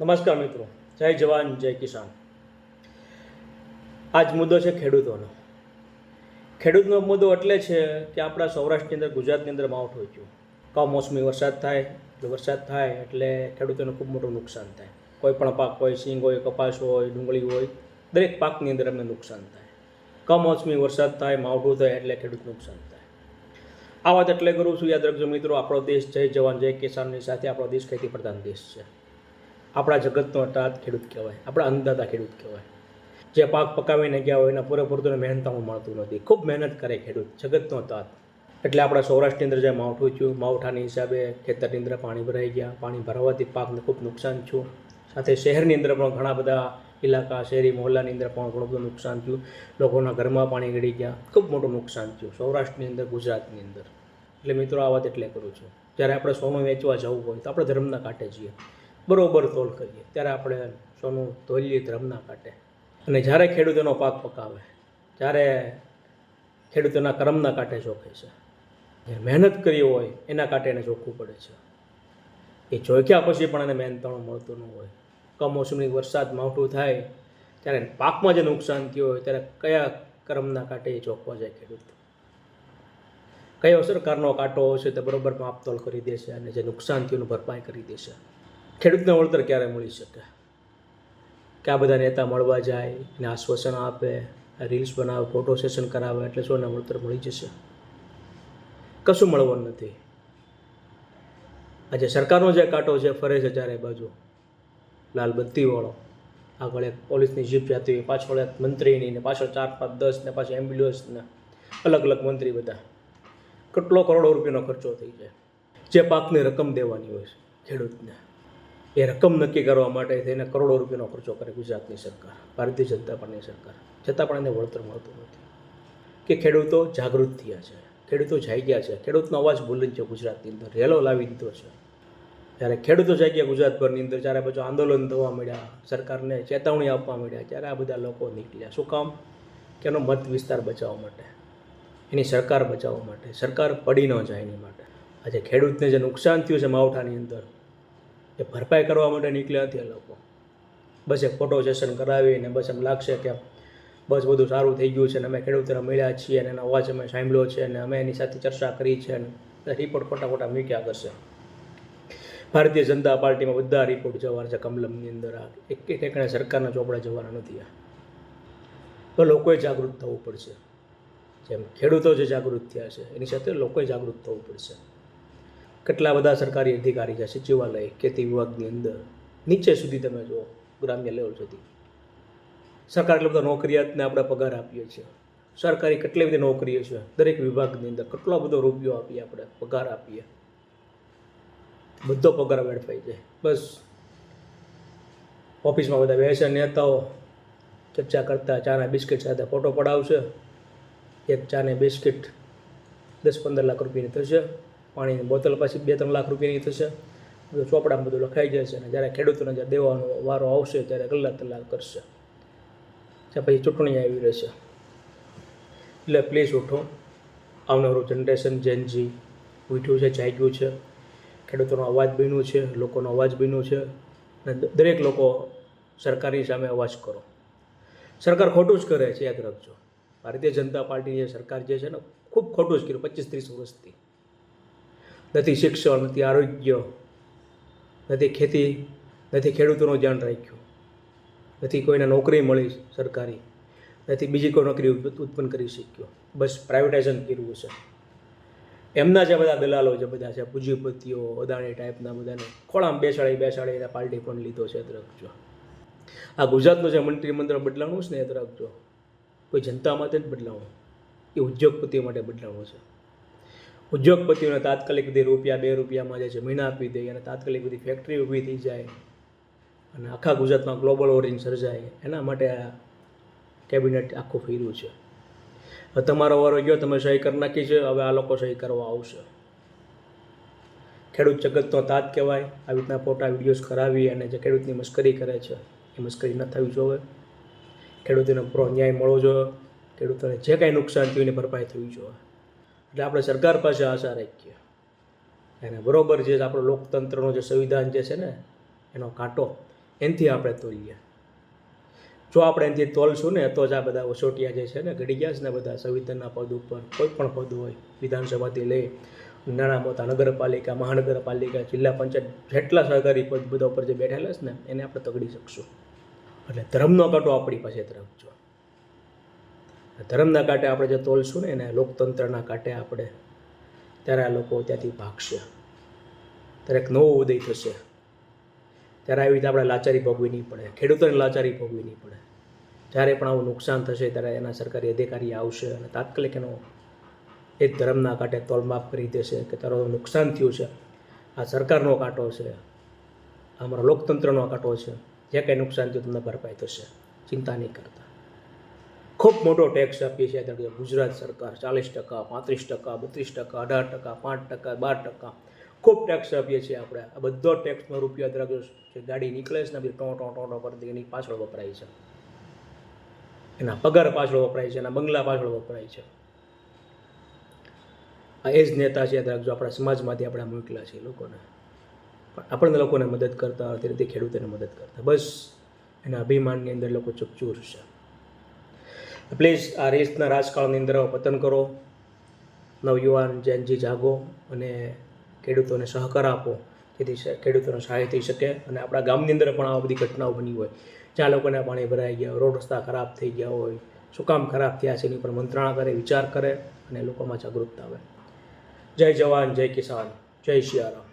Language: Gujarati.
નમસ્કાર મિત્રો, જય જવાન, જય કિસાન. આજ મુદ્દો છે ખેડૂતોનો. ખેડૂતનો મુદ્દો એટલે છે કે આપણા સૌરાષ્ટ્રની અંદર, ગુજરાતની અંદર માવઠું થયું કમોસમી વરસાદ થાય, જો વરસાદ થાય એટલે ખેડૂતોને ખૂબ મોટું નુકસાન થાય. કોઈ પણ પાક હોય, સિંગ હોય, કપાસ હોય, ડુંગળી હોય, દરેક પાકની અંદર અમને નુકસાન થાય. કમોસમી વરસાદ થાય, માવઠું થાય એટલે ખેડૂત નુકસાન થાય. આ વાત એટલે કરું છું, યાદ રાખજો મિત્રો, આપણો દેશ જય જવાન, જય કિસાનની સાથે આપણો દેશ ખેતી પ્રધાન દેશ છે. આપણા જગતનો તાત ખેડૂત કહેવાય, આપણા અંદાતા ખેડૂત કહેવાય. જે પાક પકાવીને ગયા હોય એના પૂરેપૂરતું મહેનતામાં મળતું નથી. ખૂબ મહેનત કરે ખેડૂત, જગતનો તાત. એટલે આપણા સૌરાષ્ટ્રની અંદર જે માવઠું થયું, માવઠાની હિસાબે ખેતરની અંદર પાણી ભરાઈ ગયા, પાણી ભરાવાથી પાકને ખૂબ નુકસાન થયું. સાથે શહેરની અંદર પણ ઘણા બધા ઇલાકા, શહેરી મહોલ્લાની અંદર પણ ઘણું બધું નુકસાન થયું. લોકોના ઘરમાં પાણી ગળી ગયા, ખૂબ મોટું નુકસાન થયું સૌરાષ્ટ્રની અંદર, ગુજરાતની અંદર. એટલે મિત્રો, આ વાત એટલે કરું છું. જ્યારે આપણે સોનું વેચવા જવું હોય તો આપણે ધર્મના કાંઠે છીએ બરોબર તોલ કરીએ. ત્યારે આપણે સોનું તોલીએ ધ્રમના કાંઠે અને જ્યારે ખેડૂતોનો પાક પકાવે ત્યારે ખેડૂતોના કર્મના કાંઠે ચોખે છે. જે મહેનત કરી હોય, એના કાંઠે એને ચોખ્ખું પડે છે. એ ચોખ્યા પછી પણ એને મહેનતાણું મળતું ન હોય. કમોસમી વરસાદ માવઠું થાય, ત્યારે પાકમાં જે નુકસાન થયું હોય, ત્યારે કયા કર્મના કાંઠે એ ચોખવા જાય ખેડૂત? કયો સરકારનો કાંટો હશે તે બરોબર માપતોલ કરી દેશે અને જે નુકસાન થયું ભરપાઈ કરી દેશે. ખેડૂતને વળતર ક્યારે મળી શકે? કે આ બધા નેતા મળવા જાય, એને આશ્વાસન આપે રીલ્સ બનાવે ફોટો સેશન કરાવે, એટલે શું એને વળતર મળી જશે? કશું મળવાનું નથી. આજે સરકારનો જે કાંટો છે, ફરે છે ચારે બાજુ. લાલ બત્તીવાળો આગળ એક પોલીસની જીપ જતી હોય, પાછળ એક મંત્રીની ને પાછળ ચાર, પાંચ, દસ ને પાછળ એમ્બ્યુલન્સને અલગ અલગ મંત્રી બધા. કેટલો કરોડો રૂપિયાનો ખર્ચો થઈ જાય. જે પાકની રકમ દેવાની હોય છે ખેડૂતને. એ રકમ નક્કી કરવા માટે તેને કરોડો રૂપિયાનો ખર્ચો કરે ગુજરાતની સરકાર, ભારતીય જનતા પાર્ટીની સરકાર. છતાં પણ એને વળતર મળતું નથી. કે ખેડૂતો જાગૃત થયા છે, ખેડૂતો જાગ્યા છે, ખેડૂતનો અવાજ બોલી છે ગુજરાતની અંદર, રેલો લાવી દીધો છે. જ્યારે ખેડૂતો જાગ્યા ગુજરાતભરની અંદર, જ્યારે બધું આંદોલન થવા મળ્યા સરકારને ચેતવણી આપવા મળ્યા ત્યારે આ બધા લોકો નીકળ્યા. શું કામ? કે એનો મત વિસ્તાર બચાવવા માટે, એની સરકાર બચાવવા માટે, સરકાર પડી ન જાય એની માટે. આજે ખેડૂતને જે નુકસાન થયું છે માવઠાની અંદર એ ભરપાઈ કરવા માટે નીકળ્યા આ લોકો. બસ એક ફોટો સેશન કરાવીને બસ એમ લાગશે કે બસ બધું સારું થઈ ગયું છે અને અમે ખેડૂતોને મળ્યા છીએ અને એનો અવાજ અમે સાંભળ્યો છે અને અમે એની સાથે ચર્ચા કરી છે અને રિપોર્ટ ખોટા ખોટા મૂક્યા કરશે. ભારતીય જનતા પાર્ટીમાં બધા રિપોર્ટ જવાના છે કમલમની અંદર. આ એક એક સરકારના ચોપડા જવાના નથી આ. તો લોકોએ જાગૃત થવું પડશે. જેમ ખેડૂતો જે જાગૃત થયા છે, એની સાથે લોકોએ જાગૃત થવું પડશે. કેટલા બધા સરકારી અધિકારી છે, સચિવાલય ખેતી વિભાગની અંદર? નીચે સુધી તમે જુઓ, ગ્રામ્ય લેવલ સુધી. સરકાર એટલા બધા નોકરિયાતને આપણે પગાર આપીએ છીએ. સરકારી કેટલી બધી નોકરીઓ છે, દરેક વિભાગની અંદર કેટલો બધો રૂપિયો આપીએ આપણે, પગાર આપીએ. બધો પગાર વેડફાઈ જાય. બસ. ઓફિસમાં બધા બેસે નેતાઓ. ચર્ચા કરતા, ચાના બિસ્કિટ સાથે ફોટો પડાવશે. એક ચાને બિસ્કિટ દસ પંદર લાખ રૂપિયાની થશે. પાણીની બોટલ પાછી બે ત્રણ લાખ રૂપિયાની થશે. બધું ચોપડામાં બધું લખાઈ જશે અને જ્યારે ખેડૂતોને જ્યારે દેવાનો વારો આવશે ત્યારે કલાક કલાક કરશે. ત્યાં પછી ચૂંટણી આવી રહેશે. એટલે પ્લીઝ ઉઠો. આવનારું જનરેશન જેનજી ઉઠ્યું છે, જાગ્યું છે. ખેડૂતોનો અવાજ બન્યું છે, લોકોનો અવાજ બન્યું છે. અને દરેક લોકો સરકારની સામે અવાજ કરો. સરકાર ખોટું જ કરે છે, યાદ રાખજો. ભારતીય જનતા પાર્ટીની જે સરકાર જે છે ને, ખૂબ ખોટું જ કર્યું, પચીસ ત્રીસ વર્ષથી. નથી શિક્ષણ, નથી આરોગ્ય, નથી ખેતી, નથી ખેડૂતોનું ધ્યાન રાખ્યું. નથી કોઈને નોકરી મળી સરકારી, નથી બીજી કોઈ નોકરી ઉત્પ- ઉત્પન્ન કરી શક્યો. બસ પ્રાઇવેટાઇઝન કર્યું છે એમના જે બધા દલાલો જે બધા છે, પૂંજીપતિઓ, અદાણી ટાઈપના બધાને ખોળામાં બેસાડી બેસાડી એને પાર્ટી પણ લીધો છે રાખજો આ ગુજરાતનું જે મંત્રીમંડળ બદલાણું છે ને એ રાખજો કોઈ જનતા માટે જ બદલાવું એ ઉદ્યોગપતિઓ માટે બદલાવું છે ઉદ્યોગપતિઓને તાત્કાલિક બધી રૂપિયા, બે રૂપિયામાં જે જમીન આપી દે, અને તાત્કાલિક બધી ફેક્ટરી ઊભી થઈ જાય, અને આખા ગુજરાતમાં ગ્લોબલ વોર્મિંગ સર્જાય, એના માટે આ કેબિનેટ આખું ફેર્યું છે. તમારો વારો ગયો, તમે સહી કરી નાખી છે, હવે આ લોકો સહી કરવા આવશે. ખેડૂત જગતનો તાત કહેવાય, આવી રીતના ફોટા વિડીયોઝ કરાવી અને જે ખેડૂતની મશ્કરી કરે છે, એ મશ્કરી ન થવી જોઈએ. ખેડૂતોને પૂરો ન્યાય મળવો જોઈએ, ખેડૂતોને જે કાંઈ નુકસાન થયું એની ભરપાઈ થવી જોઈએ. એટલે આપણે સરકાર પાસે આશા રાખીએ. એને બરોબર જે આપણો લોકતંત્રનો જે સંવિધાન જે છે ને, એનો કાંટો એનાથી આપણે તોલીએ. જો આપણે એનાથી તોલશું ને, તો જ આ બધા ઓસોટિયા જે છે ને ઘડી ગયા છે ને બધા સંવિધાનના પદ ઉપર, કોઈ પણ પદ હોય, વિધાનસભાથી લઈ નાના મોટા નગરપાલિકા, મહાનગરપાલિકા, જિલ્લા પંચાયત જેટલા સહકારી પદ બધા ઉપર જે બેઠેલા છે ને, એને આપણે તગડી શકશું. એટલે ધર્મનો કાંટો આપણી પાસે રાખજો. ધર્મના કાંટે આપણે જે તોલશું ને એને લોકતંત્રના કાંટે આપણે ત્યારે આ લોકો ત્યાંથી ભાગશે. ત્યારે એક નવો ઉદય થશે. ત્યારે આવી રીતે આપણે લાચારી ભોગવી નહીં પડે. ખેડૂતોને લાચારી ભોગવી નહીં પડે. જ્યારે પણ આવું નુકસાન થશે ત્યારે એના સરકારી અધિકારી આવશે અને તાત્કાલિક એનો એ ધર્મના કાંટે તોલમાપ કરી દેશે કે તારો નુકસાન થયું છે. આ સરકારનો કાંટો છે. અમારા લોકતંત્રનો કાંટો છે. જે કંઈ નુકસાન થયું તમને ભરપાઈ થશે. ચિંતા નહીં કરતા. ખૂબ મોટો ટેક્સ આપીએ છીએ. અત્યારે ગુજરાત સરકાર ચાલીસ ટકા, પાંત્રીસ ટકા, બત્રીસ ટકા, અઢાર ટકા, પાંચ ટકા, બાર ટકા ખૂબ ટેક્સ આપીએ છીએ આપણે. આ બધો ટેક્સનો રૂપિયા દરેક જે ગાડી નીકળે છે ને બધી ટો ટો ટો કરતી એની પાછળ વપરાય છે. એના પગાર પાછળ વપરાય છે, એના બંગલા પાછળ વપરાય છે. આ એ જ નેતા છે યાદ રાખજો આપણા સમાજમાંથી આપણે મોકલ્યા છે લોકોને. પણ આપણને લોકોને મદદ કરતા તે રીતે ખેડૂતોને મદદ કરતા. બસ એના અભિમાનની અંદર લોકો ચૂપચૂર છે. પ્લીઝ આ રીલ્સના રાજકારણની અંદર પતન કરો. નવયુવાન જેનજી જાગો અને ખેડૂતોને સહકાર આપો, જેથી ખેડૂતોને સહાય થઈ શકે અને આપણા ગામની અંદર પણ આ બધી ઘટનાઓ બની હોય. જ્યાં લોકોને પાણી ભરાઈ ગયા, રોડ રસ્તા ખરાબ થઈ ગયા હોય, શું કામ ખરાબ થયા છે એની પર મંત્રણા કરે, વિચાર કરે અને લોકોમાં જાગૃતતા આવે. જય જવાન, જય કિસાન, જય શિયારામ